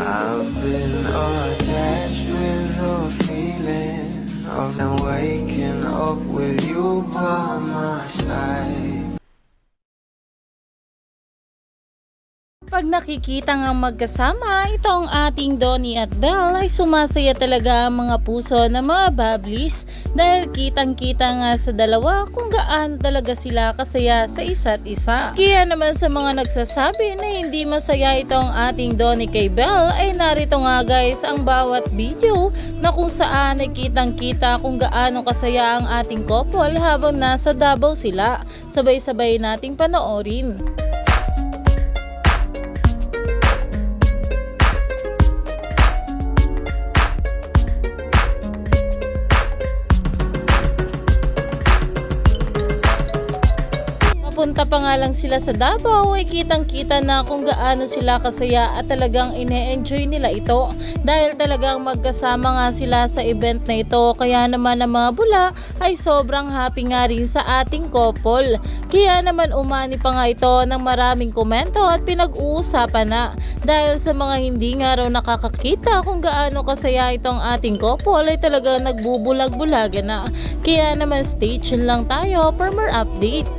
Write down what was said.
I've been attached with the feeling of now waking up with you Pag nakikita nga magkasama, itong ating Donnie at Belle ay sumasaya talaga ang mga puso ng mga bablis dahil kitang-kita nga sa dalawa kung gaano talaga sila kasaya sa isa't isa. Kaya naman sa mga nagsasabi na hindi masaya itong ating Donnie kay Belle ay narito nga guys ang bawat video na kung saan ay kitang-kita kung gaano kasaya ang ating couple habang nasa Davao sila. Sabay-sabay nating panoorin. Papunta pa nga lang sila sa Davao ay kitang-kita na kung gaano sila kasaya at talagang ine-enjoy nila ito dahil talagang magkasama nga sila sa event na ito kaya naman ang mga bula ay sobrang happy nga rin sa ating couple. Kaya naman umani pa nga ito ng maraming komento at pinag-uusapan na dahil sa mga hindi nga raw nakakakita kung gaano kasaya itong ating couple ay talagang nagbubulag-bulagan na. Kaya naman stay tuned lang tayo for more update.